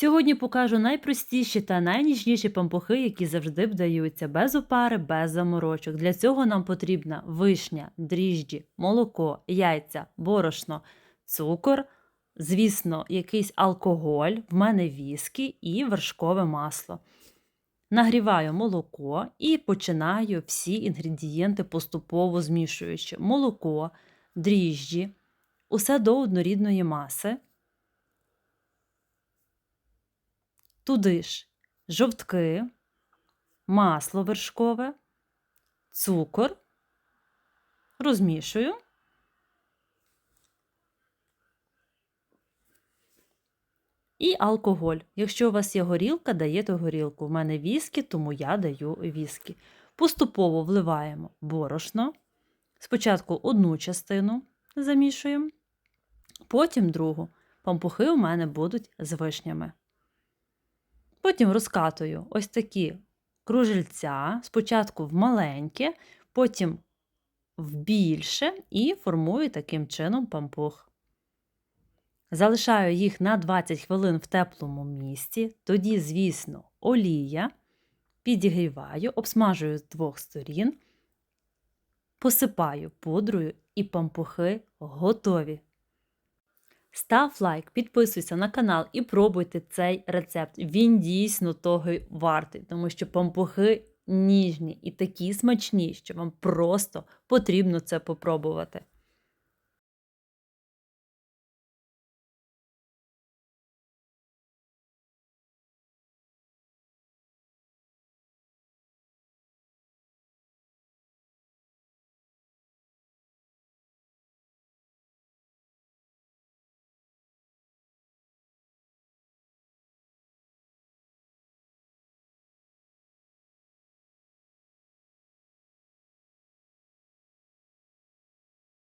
Сьогодні покажу найпростіші та найніжніші пампухи, які завжди вдаються без опари, без заморочок. Для цього нам потрібна вишня, дріжджі, молоко, яйця, борошно, цукор, звісно, якийсь алкоголь, в мене віскі і вершкове масло. Нагріваю молоко і починаю всі інгредієнти поступово змішуючи. Молоко, дріжджі, усе до однорідної маси. Туди ж жовтки, масло вершкове, цукор, розмішую. І алкоголь. Якщо у вас є горілка, даєте горілку. У мене віскі, тому я даю віскі. Поступово вливаємо борошно. Спочатку одну частину замішуємо, потім другу. Пампухи у мене будуть з вишнями. Потім розкатую ось такі кружельця, спочатку в маленьке, потім в більше і формую таким чином пампух. Залишаю їх на 20 хвилин в теплому місці, тоді, звісно, олія, підігріваю, обсмажую з двох сторін, посипаю пудрою і пампухи готові. Став лайк, підписуйся на канал і пробуйте цей рецепт. Він дійсно того й вартий, тому що пампухи ніжні і такі смачні, що вам просто потрібно це попробувати.